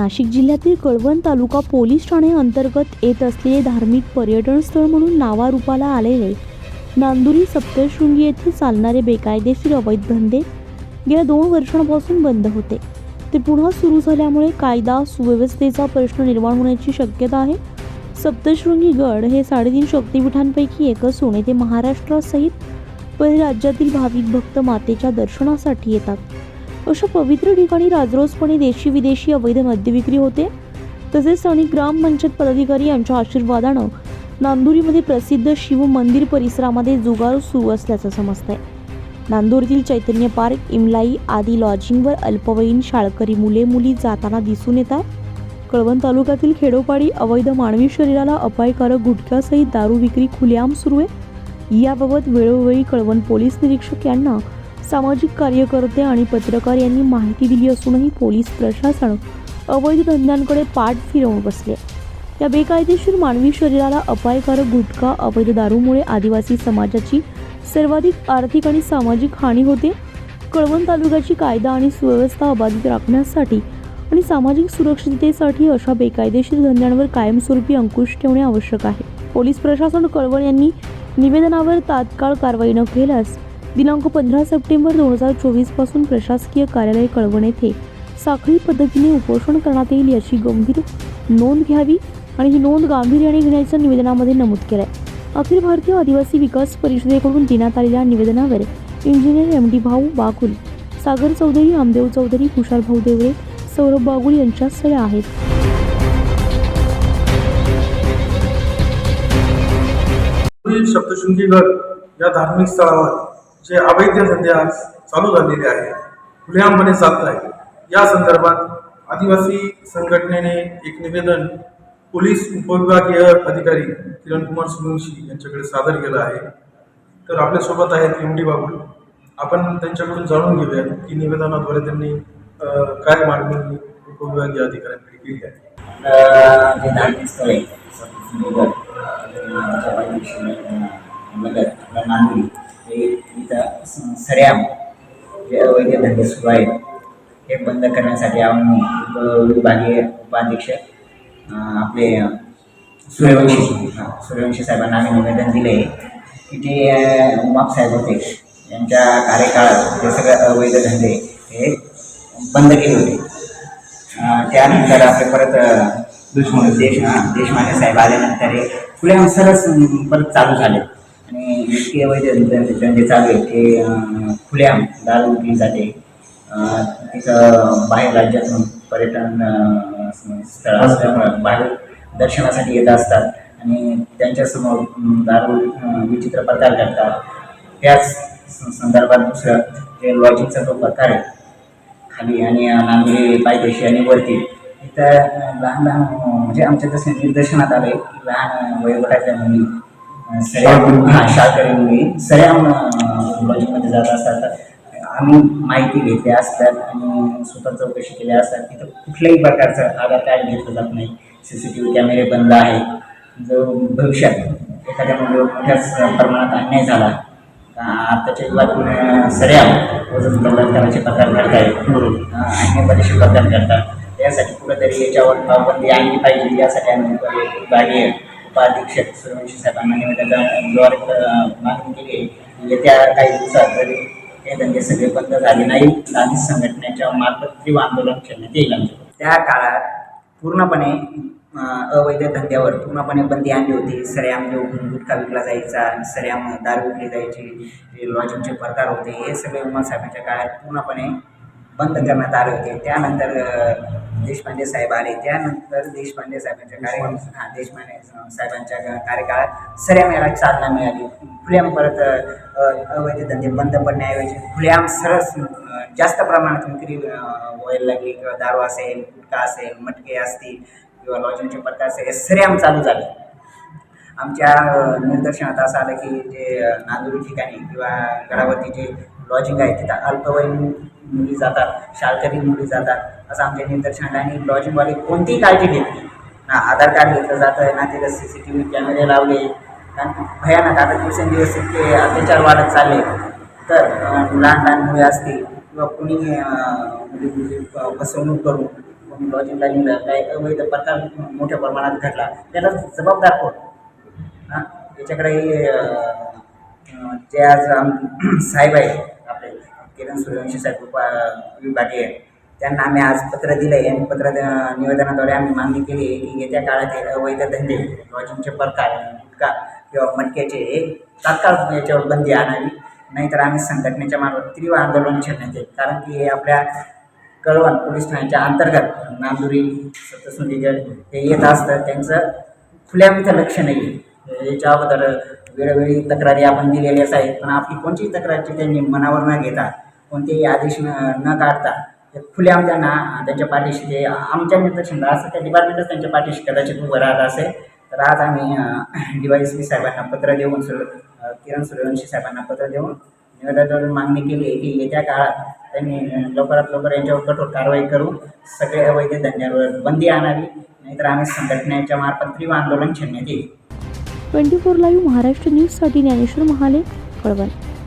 नाशिक जिल्ह्यातील कळवण तालुका पोलीस ठाणे अंतर्गत येत असलेले धार्मिक पर्यटन स्थळ म्हणून नावारूपाला आलेले नांदुरी सप्तशृंगी येथे चालणारे बेकायदेशीर अवैध धंदे गेल्या दोन वर्षांपासून बंद होते. ते पुन्हा सुरू झाल्यामुळे कायदा सुव्यवस्थेचा प्रश्न निर्माण होण्याची शक्यता आहे. सप्तशृंगी गड हे साडेतीन शक्तिपीठांपैकी एक असून येथे महाराष्ट्रासहित पहिले राज्यातील भाविक भक्त मातेच्या दर्शनासाठी येतात. अशा पवित्र ठिकाणी राजरोसपणे देशी विदेशी अवैध मद्यविक्री होते. तसेच स्थानिक ग्रामपंचायत पदाधिकारी यांच्या आशीर्वादानं नांदुरीमध्ये प्रसिद्ध शिव मंदिर परिसरामध्ये जुगार सुरू असल्याचं समजतंय. नांदुरीतील चैतन्य पार्क इमलाई आदी लॉजिंगवर अल्पवयीन शाळकरी मुले मुली जाताना दिसून येतात. कळवण तालुक्यातील खेडोपाडी अवैध मानवी शरीराला अपायकारक गुटख्यासहित दारू विक्री खुलेआम सुरू आहे. याबाबत वेळोवेळी कळवण पोलीस निरीक्षक यांना सामाजिक कार्यकर्ते आणि पत्रकार यांनी माहिती दिली असूनही पोलीस प्रशासन अवैध धंद्यांकडे पाठ फिरवून बसले. या बेकायदेशीर मानवी शरीराला अपायकारक गुटखा अवैध दारूमुळे आदिवासी समाजाची सर्वाधिक आर्थिक आणि सामाजिक हानी होते. कळवण तालुक्याची कायदा आणि सुव्यवस्था अबाधित राखण्यासाठी आणि सामाजिक सुरक्षिततेसाठी अशा बेकायदेशीर धंद्यांवर कायमस्वरूपी अंकुश ठेवणे आवश्यक आहे. पोलीस प्रशासन कळवण यांनी निवेदनावर तात्काळ कारवाई न केल्यास दिनांक पंधरा सप्टेंबर दोन हजार चोवीसपासून प्रशासकीय कार्यालय कळवण येथे साखळी पद्धतीने उपोषण करण्यात येईल याची गंभीर नोंद घ्यावी आणि ही नोंद गांभीर्याने घेण्याचं निवेदनामध्ये नमूद केलं आहे अखिल भारतीय आदिवासी विकास परिषदेकडून देण्यात आलेल्या निवेदनावर इंजिनियर एम डी भाऊ बाकुल सागर चौधरी आमदेव चौधरी कुशाल भाऊ देवरे सौरभ बागुल यांच्या सह्या आहेत. पुढील सप्तशृंगीगड या धार्मिक स्थळावर जे अवैध धंदे आज चालू झालेले आहेत खुलेआमपणे चालत आहे या संदर्भात आदिवासी संघटनेने एक निवेदन पोलीस उपविभागीय अधिकारी किरण कुमार सूर्यवंशी यांच्याकडे सादर केलं आहे. तर आपल्यासोबत आहेत एम डी बाबू. आपण त्यांच्याकडून जाणून घेऊया की निवेदनाद्वारे त्यांनी काय मागणी उपविभागीय अधिकाऱ्यांकडे केली आहे. अवैध धंदे सुरू आहेत. हे बंद करण्यासाठी आम्ही उप- विभागीय उपाध्यक्ष आपले सूर्यवंशी सूर्यवंशी साहेबांना आम्ही निवेदन दिले की अं, उमाप साहेब होते. यांच्या कार्यकाळात हे सगळे अवैध धंदे हे बंद केले होते. त्यानंतर आपले परत देशमाने. देश देशमाने साहेब आल्यानंतर हे खुले सरस परत चालू झाले. आणि इतके अवैध धंदे चालू आहे ते खुल्याम खुलेआम उठली जाते. तिथं बाहेर राज्यातून पर्यटन स्थळ असल्यामुळं बाहेर दर्शनासाठी येत असतात. आणि त्यांच्यासमोर दारू विचित्र प्रकार करतात. त्याच संदर्भात दुसरं जे लॉजिंगचा जो प्रकार आहे खाली आणि नांदे पायदेशी आणि वरती इथं लहान लहान म्हणजे आमच्या जसं निदर्शनात आले की लहान वयोगटाच्या मुली हां शाळकरी मुली. सऱ्या लॉजिंगमध्ये जात असतात. आम्ही माहिती घेतली असतात आणि स्वतः चौकशी केल्या असतात. तिथं कुठल्याही प्रकारचं आधार कार्ड घेतलं जात नाही. सी सी टी व्ही कॅमेरे बंद आहेत जो भविष्यात एखाद्या मुलीवर मोठ्याच प्रमाणात अन्याय झाला आताच्या युगातून सऱ्या वजन बलात्काराचे प्रकार घडतायत. अन्य बरेचसे प्रकार घडतात. त्यासाठी कुठंतरी याच्यावर बंदी आणली पाहिजे. यासाठी आम्ही विभागीय उपाध्यक्ष सूर्यवंशी साहेबांना निवेदनाद्वारे अं, मागणी केली. आहे म्हणजे येत्या काही दिवसात तरी हे धंदे सगळे बंद झाले नाही. आणि संघटनेच्या मार्फत तीव्र आंदोलन करण्यात येईल त्या काळात पूर्णपणे अवैध धंद्यावर पूर्णपणे बंदी आणली होती. सऱ्याम जो गुटखा विकला जायचा सऱ्याम दारू विकली जायची लॉजिंगचे प्रकार होते हे सगळे उमर साहेबांच्या काळात पूर्णपणे बंद करण्यात आले होते. त्यानंतर देशपांडे साहेब आले. त्यानंतर देशपांडे साहेबांच्या कार्य हां देशपांडे साहेबांच्या का- कार्यकाळात सऱ्याम याला चालना मिळाली. खुलेआम परत अवैध धंदे बंद पडण्याऐवजी खुलेआम सरस जास्त प्रमाणात विक्री व्हायला लागली. किंवा दारू असेल गुटखा असेल मटके असतील किंवा लॉजिंगचे प्रकार असेल हे सऱ्याम चालू झाले. आमच्या निदर्शनात असं आलं की जे नांदुरी ठिकाणी किंवा गडावरती जे लॉजिंग आहे तिथं अल्पवयीन मुली जातात शाळकरी मुली जातात असं आमच्या निदर्शनात आहे. आणि लॉजिंगवाले कोणतीही काळजी घेत नाही ना आधार कार्ड घेतलं जातं ना तिथं सी सी टी व्ही कॅमेरे लावले कारण भयानक आता दिवसेंदिवस इतके अत्याचार वाढत चालले तर लहान लहान मुले असतील किंवा कुणी म्हणजे मुली फसवणूक करून कोणी लॉजिंगला निघलं काही अवैध प्रकार मोठ्या प्रमाणात घडला त्याला जबाबदार कोण हां याच्याकडे जे आज आम साहेब आहे किरण सूर्यवंशी साहेब उपा विभागीय त्यांना आम्ही आज पत्र दिलं आहे आणि पत्र निवेदनाद्वारे आम्ही मागणी केली आहे की येत्या काळात अवैध धंदे लॉजिंगचे प्रकार गुटखा किंवा मटक्याचे हे तात्काळ याच्यावर बंदी आणावी नाहीतर आम्ही संघटनेच्या मार्फत तीव्र आंदोलन छेडण्यात येईल. कारण की हे आपल्या कळवण पोलीस ठाण्याच्या अंतर्गत नांदुरी सप्तशृंगीगड हे येत असतं त्यांचं खुल्या इथं लक्ष नाही आहे. याच्या अगोदर वेळोवेळी तक्रारी आपण दिलेल्याच आहेत पण आपली कोणतीही तक्रारची त्यांनी मनावर न घेता कोणतेही आदेश न न काढता ते त्यांना त्यांच्या पाठीशी ते आमच्या निर्देशन असं त्या डिपार्टमेंटच त्यांच्या पाठीशी कदाचित उभं राहत असेल तर आज आम्ही डी वाय एस पी साहेबांना पत्र देऊन सुर किरण सूर्यवंशी साहेबांना पत्र देऊन निवेदनाद्वारे मागणी केली की येत्या काळात त्यांनी लवकरात लवकर यांच्यावर कठोर कारवाई करून सगळे अवैध धंद्यांवर बंदी आणावी नाहीतर आम्ही संघटनेच्या मार्फत तीव्र आंदोलन छेडण्यात येईल. ट्वेंटी फोर लाईव्ह महाराष्ट्र न्यूजसाठी ज्ञानेश्वर महाले कळवण.